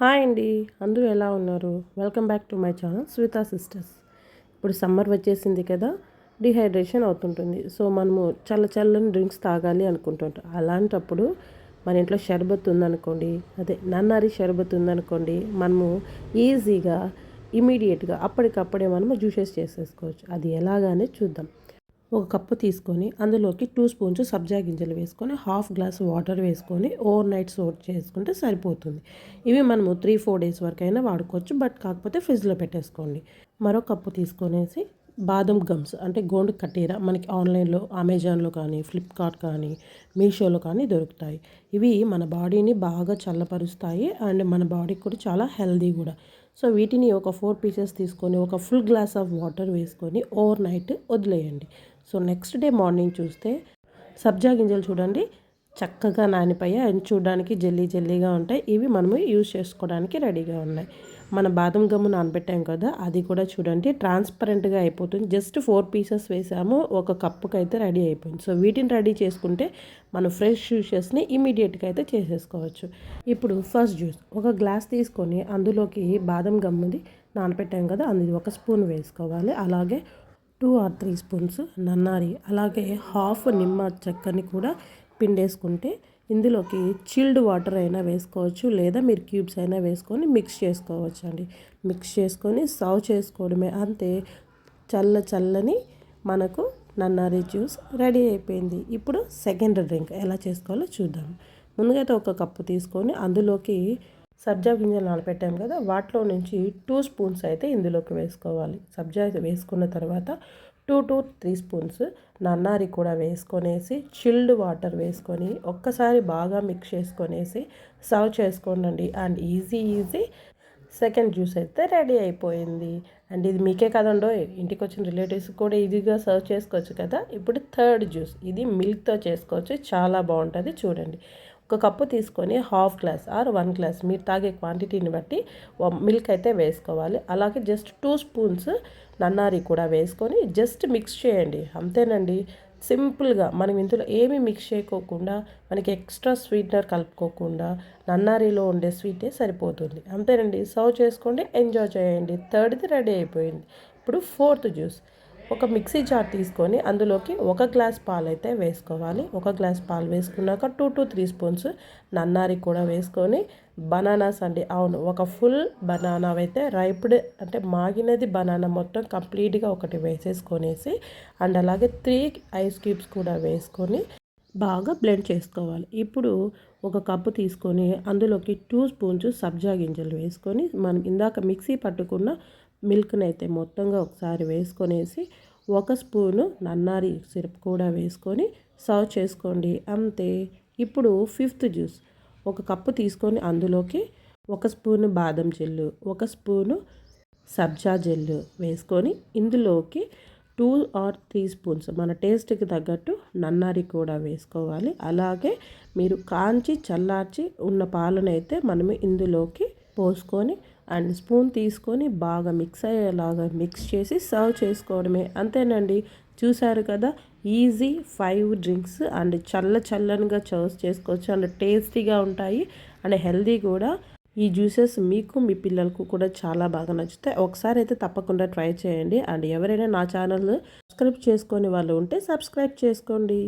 Hi అండి. అందరూ ఎలా ఉన్నారు? Welcome back to my channel Swita sisters ఇప్పుడు సమ్మర్ వచ్చేసింది కదా డిహైడ్రేషన్ అవుతుంటుంది. సో మనము చల్ల చల్లని డ్రింక్స్ తాగాలి అనుకుంటుంటాం. అలాంటప్పుడు మన ఇంట్లో షర్బత్ ఉందనుకోండి అదే నన్నారి షర్బత్ ఉందనుకోండి మనము ఈజీగా ఇమీడియట్గా అప్పటికప్పుడే మనము జ్యూసెస్ చేసేసుకోవచ్చు. అది ఎలాగానే చూద్దాం. ఒక కప్పు తీసుకొని అందులోకి టూ స్పూన్స్ సబ్జా గింజలు వేసుకొని హాఫ్ గ్లాస్ వాటర్ వేసుకొని ఓవర్ నైట్ సోట్ చేసుకుంటే సరిపోతుంది. ఇవి మనము త్రీ ఫోర్ డేస్ వరకు అయినా వాడుకోవచ్చు బట్ కాకపోతే ఫ్రిడ్జ్లో పెట్టేసుకోండి. మరో కప్పు తీసుకొనేసి బాదం గమ్స్ అంటే గోండు కట్టేరా మనకి ఆన్లైన్లో అమెజాన్లో కానీ ఫ్లిప్కార్ట్ కానీ మీషోలో కానీ దొరుకుతాయి. ఇవి మన బాడీని బాగా చల్లపరుస్తాయి అండ్ మన బాడీకి కూడా చాలా హెల్దీ కూడా. సో వీటిని ఒక ఫోర్ పీసెస్ తీసుకొని ఒక ఫుల్ గ్లాస్ ఆఫ్ వాటర్ వేసుకొని ఓవర్ నైట్ వదిలేయండి. సో నెక్స్ట్ డే మార్నింగ్ చూస్తే సబ్జా గింజలు చూడండి. చక్కగా నానిపోయి అండ్ చూడడానికి జల్లీ జల్లీగా ఉంటాయి. ఇవి మనము యూజ్ చేసుకోవడానికి రెడీగా ఉన్నాయి. మన బాదం గమ్ము నానబెట్టాం కదా అది కూడా చూడండి. ట్రాన్స్పరెంట్గా అయిపోతుంది. జస్ట్ ఫోర్ పీసెస్ వేసాము. ఒక కప్పుకి అయితే రెడీ అయిపోయింది. సో వీటిని రెడీ చేసుకుంటే మనం ఫ్రెష్ జ్యూసెస్ని ఇమీడియట్గా అయితే చేసేసుకోవచ్చు. ఇప్పుడు ఫస్ట్ జ్యూస్. ఒక గ్లాస్ తీసుకొని అందులోకి బాదం గమ్ముది నానబెట్టాం కదా అందులో ఒక స్పూన్ వేసుకోవాలి. అలాగే టూ ఆర్ త్రీ స్పూన్స్ నన్నారి. అలాగే హాఫ్ నిమ్మ చెక్కని కూడా పిండేసుకుంటే ఇందులోకి చిల్డ్ వాటర్ అయినా వేసుకోవచ్చు లేదా మీరు క్యూబ్స్ అయినా వేసుకొని మిక్స్ చేసుకోవచ్చు అండి మిక్స్ చేసుకొని సర్వ్ చేసుకోవడమే. అంతే చల్ల చల్లని మనకు నన్నారి జ్యూస్ రెడీ అయిపోయింది. ఇప్పుడు సెకండ్ డ్రింక్ ఎలా చేసుకోవాలో చూద్దాం. ముందుగా అయితే ఒక కప్పు తీసుకొని అందులోకి సబ్జా గింజలు నానబెట్టాం కదా వాటిలో నుంచి టూ స్పూన్స్ అయితే ఇందులోకి వేసుకోవాలి. సబ్జా వేసుకున్న తర్వాత టూ టు త్రీ స్పూన్స్ నన్నారి కూడా వేసుకొనేసి చిల్డ్ వాటర్ వేసుకొని ఒక్కసారి బాగా మిక్స్ చేసుకొనేసి సర్వ్ చేసుకోండి and easy easy. Second juice అయితే రెడీ అయిపోయింది. అండ్ ఇది మీకే కదండో ఇంటికి వచ్చిన రిలేటివ్స్ కూడా ఈజీగా సర్వ్ చేసుకోవచ్చు కదా. ఇప్పుడు థర్డ్ జ్యూస్. ఇది మిల్క్తో చేసుకోవచ్చు. చాలా బాగుంటుంది. చూడండి. ఒక కప్పు తీసుకొని half glass or one glass మీరు తాగే క్వాంటిటీని బట్టి మిల్క్ అయితే వేసుకోవాలి. అలాగే జస్ట్ టూ స్పూన్స్ నన్నారి కూడా వేసుకొని జస్ట్ మిక్స్ చేయండి. అంతేనండి. సింపుల్గా మనం ఇందులో ఏమీ మిక్స్ చేయకోకుండా మనకి ఎక్స్ట్రా స్వీట్నర్ కలుపుకోకుండా నన్నారిలో ఉండే స్వీటే సరిపోతుంది. అంతేనండి. సర్వ్ చేసుకోండి. ఎంజాయ్ చేయండి. థర్డ్ది రెడీ అయిపోయింది. ఇప్పుడు ఫోర్త్ జ్యూస్ ఒక మిక్సీ జార్ తీసుకొని అందులోకి ఒక గ్లాస్ పాలు అయితే వేసుకోవాలి. ఒక గ్లాస్ పాలు వేసుకున్నాక టూ టు త్రీ స్పూన్స్ నన్నారి కూడా వేసుకొని బనానాస్ అండి. అవును ఒక ఫుల్ బనానా అయితే రైప్డ్ అంటే మాగినది బనానా మొత్తం కంప్లీట్గా ఒకటి వేసేసుకొనేసి అండ్ అలాగే త్రీ ఐస్ క్యూబ్స్ కూడా వేసుకొని బాగా బ్లెండ్ చేసుకోవాలి. ఇప్పుడు ఒక కప్పు తీసుకొని అందులోకి టూ స్పూన్స్ సబ్జా గింజలు వేసుకొని మనం ఇందాక మిక్సీ పట్టుకున్న మిల్క్ని అయితే మొత్తంగా ఒకసారి వేసుకొనేసి ఒక స్పూను నన్నారి సిరప్ కూడా వేసుకొని సర్వ్ చేసుకోండి. అంతే. ఇప్పుడు ఫిఫ్త్ జ్యూస్. ఒక కప్పు తీసుకొని అందులోకి ఒక స్పూను బాదం జెల్లు ఒక స్పూను సబ్జా జెల్లు వేసుకొని ఇందులోకి టూ ఆర్ త్రీ స్పూన్స్ మన టేస్ట్కి తగ్గట్టు నన్నారి కూడా వేసుకోవాలి. అలాగే మీరు కాంచి చల్లార్చి ఉన్న పాలనైతే మనము ఇందులోకి పోసుకొని అండ్ స్పూన్ తీసుకొని బాగా మిక్స్ అయ్యేలాగా మిక్స్ చేసి సర్వ్ చేసుకోవడమే. అంతేనండి. చూసారు కదా? ఈజీ ఫైవ్ డ్రింక్స్ అండ్ చల్ల చల్లనిగా చర్స్ చేసుకోవచ్చు. అండ్ టేస్టీగా ఉంటాయి. అండ్ హెల్దీ కూడా. ఈ జ్యూసెస్ మీకు మీ పిల్లలకు కూడా చాలా బాగా నచ్చుతాయి. ఒకసారి అయితే తప్పకుండా ట్రై చేయండి. అండ్ ఎవరైనా నా ఛానల్ సబ్స్క్రైబ్ చేసుకొని వాళ్ళు ఉంటే సబ్స్క్రైబ్ చేసుకోండి.